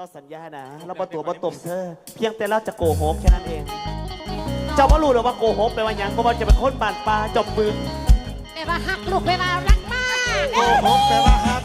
เราสัญญานะ เราประตัวประตมเธอ เพียงแต่เราจะโกหกแค่นั้นเอง เจ้าก็รู้หรอกว่าโกหกไปลว่าหยังเพราะว่าจะเป็นคนบานปลาจมบึงแม่ว่าหักลูกแม่ว่ารักมาก โกหกแปลว่าครั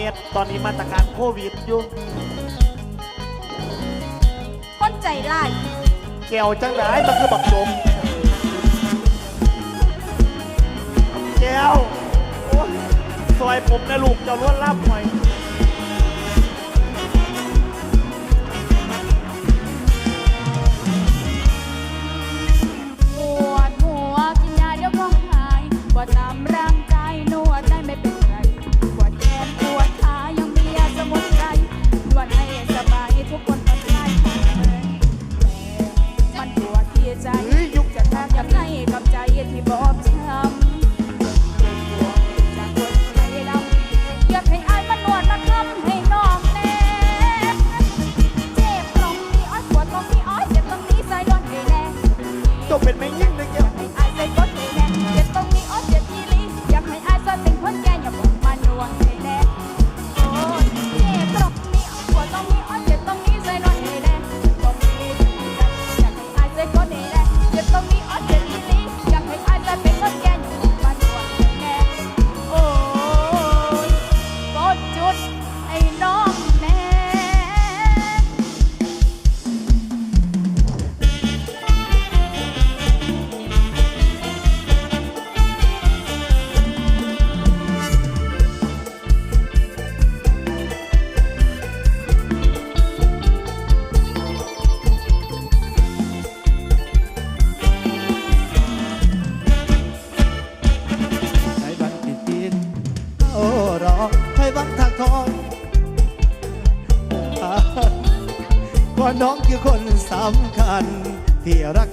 มตรตอนนี้มาตรการโควิดอยู่คนใจร้ายแก้วจังไรมันคือบักจมแก้วโอ้ยซอยผมนะลูกเจะล้วนล่ำหน่อย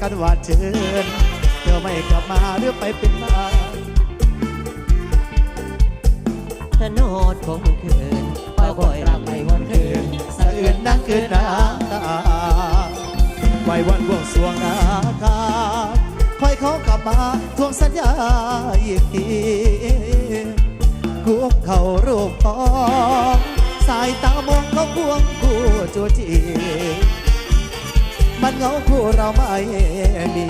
กันหวาเชิญเธอไม่กลับมาหรือไปเป็นมาถนนคงคืนปล่อยคอยรักไม่วันคืนสะอื่นนั่งคืนน้ำตาไว้วันบวงสวงนาคาคอยเขากลับมาทวงสัญญาอีกทีคุกเข่ารูปทองสายตามองเขาควงคู่จูจี มันเหงาคู่เราไม่มี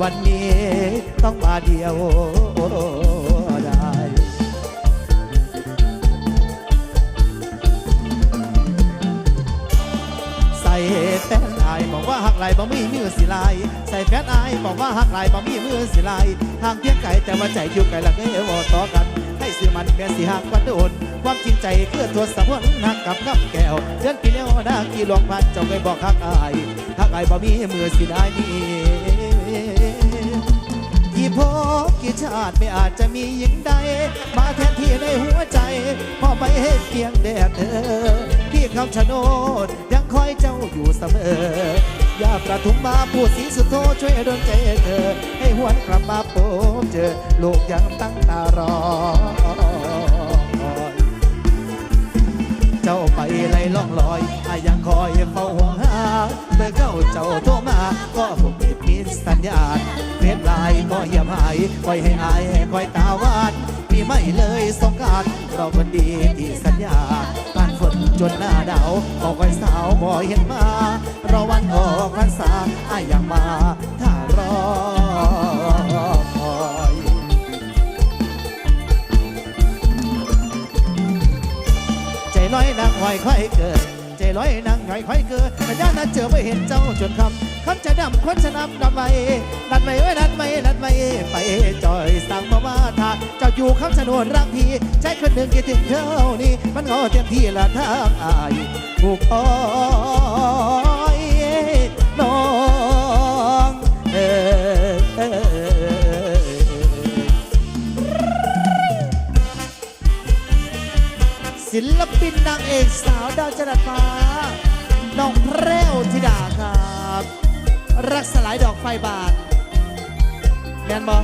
วันนี้ต้องมาเดียวได้ใส่แฟนอายบอกว่าหักไหลบ่มีมือสิลาย ใส่แฟนอายบอกว่าหักไหลบ่มีมือสิลายห่างเพียงไกลแต่ว่าใจอยู่ไกลละเกวต่อกัน ให้สื่อมันแม่สิหักวันโดนความจริงใจเพื่อตัวสมวนหักกับน้ำแก้วเดือนปีแนวนากี่หลวงพันเจ้าเคยบอกหักอายหักอายบ่มีมือสิลายนี่กี่ภพกี่ชาติไม่อาจจะมีหญิงใด มาแทนที่ในหัวใจมอบไปให้เพียงแด่เธอที่คำชะโนดยังคอยเจ้าอยู่เสมอ ย่าประทุมมาพูดสีสุดโทช่วยดลใจเธอ ให้หวนกลับมาพบเจอลูกยังตั้งตารอ เจ้าไปไล่ล่องลอยอายังคอยเฝ้าห่วงหาเมื่อเก้าเจ้าโทรมา ก็ผมเก็บมิสัญญาณเพ็ดลายก็เหี่ยมหายคอยให้อายให้คอยตาวานมีไม่เลยสงการเราคนดีที่สัญญา จนหน้าดาวบอกคอยสาวบ่เห็นมาเราวันออกพรรษาอายยังมาถ้ารอคอยใจลอยนางหอยค่อยเกิดใจร้อยนางหอยค่อยเกิดแต่ย่านนั้นเจอไม่เห็นเจ้าจนคำ คำจะดำคนจะนำดับไว้ดันไม่ไว้ดันไม่ดันไม่ไปจอยสั่งมาว่าถ้าเจ้าอยู่คำชะโนรักพี่ใจคนหนึ่งคิดถึงเท่านี้ มันงอเต็มที่ละทางอายผูกคอยน้องเออศิลปินนางเอกสาวดาวจรัสฟ้าน้องเพรวธิดา รักสลายดอกไฟบานแมนบอ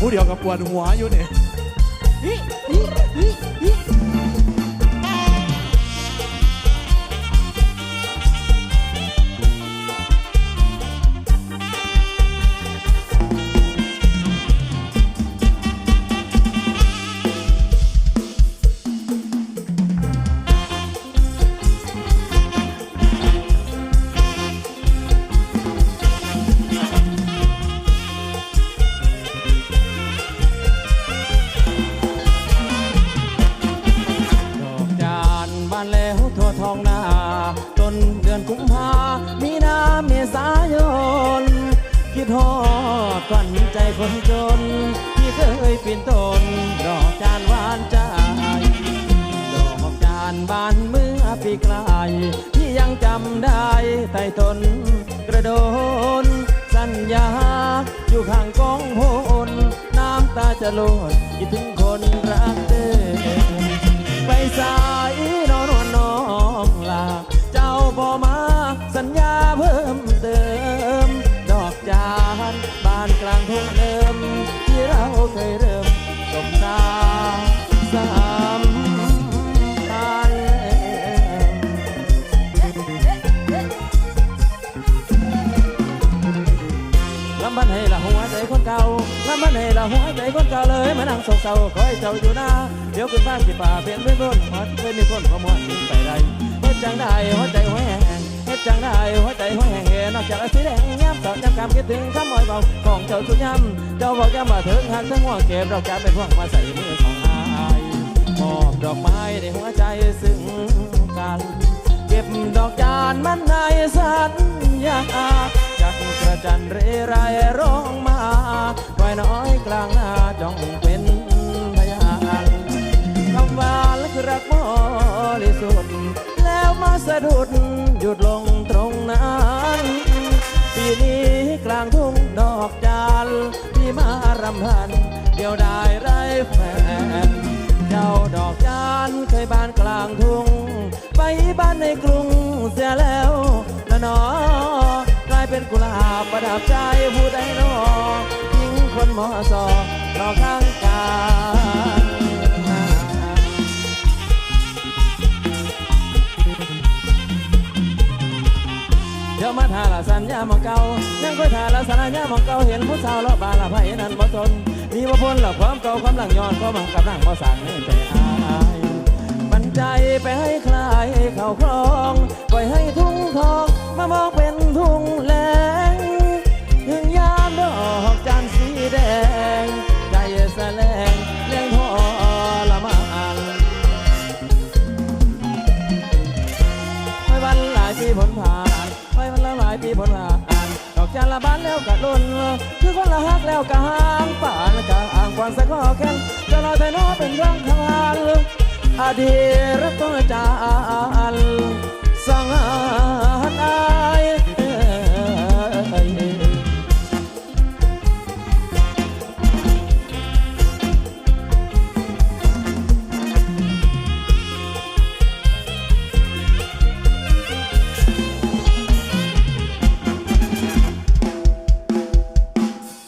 ผู้เดียวกับปวดหัวอยู่เนี่ย กลที่ยังจำได้ใต้ต้นกระโดน สัญญา อยู่ข้างกองโหนน้ำตาจะหล่นคิดถึงคนรักเดิมไปสายนอนวนน้องลาเจ้าบ่มาสัญญาเพิ่มเติม ดอกจานบานกลางทุ่งเดิมที่เราเคยเริ่ม ลำบันให้ละหัวใจคนเก่าเลยมานั่งโศกเศร้าคอยเจ้าอยู่หน้าเดี๋ยวขึ้นฟ้าสิป่าเปลี่ยนเป็นบนฮอดเคยมีคนขโมยทิ้งไปได้เฮ็ดจังได้หัวใจหัวแห้งเฮ็ดจังได้หัวใจหัวแห้งเห็นอกจากสีแดงย้ำต่อจำคำคิดถึงคำมอยเบาของเจ้าสุดย้ำเจ้าบอกย้ำมาถึงหักทั้งหัวเก็บดอกจานเป็นพวกมาใส่มือของอายมอบดอกไม้ในหัวใจซึ่งกัน เก็บดอกจานมันในสัญญา จันเรไรร้องมาไว้น้อยกลางนาจ้องเป็นพยานคำว่ารักรักบริสุทธิ์แล้วมาสะดุดหยุดลงตรงนั้นปีนี้กลางทุ่งดอกจานที่มารำพัน เดียวได้ไรแฟน เจ้าดอกจานเคยบานกลางทุ่ง ไปบ้านในกรุงเสียแล้วนะหนอ เป็นกุหลาบประดับใจผู้ใดนอทิ้งคนมอสอรอข้างกายเดี๋ยวมาทาละสัญญามองเก่ายังค่อยทาละสัญญามองเก่าเห็นผู้สาวเลาะบาละไผ่นั้นบ่ทนมีบ่พ้นละความเก่าความหลังย้อนก็มากำลังบ่สั่งให้ใจอายปันใจไปให้คลายเข้าคลององมาบอก ทุ่งแหลงถึงยามดอกจันสีแดง ใจแสลงเลี้ยงทอละมันไม่วันหลายปีผลผ่านไม่วันละหลายปีผลผ่านดอกจันละบานแล้วกะลุนคือคนละฮักแล้วกะหางป่านกะอ่างควานสะข้อแข็งจะลอยไปน้อเป็นเรื่องทางอดีตรักต้องจานสังหา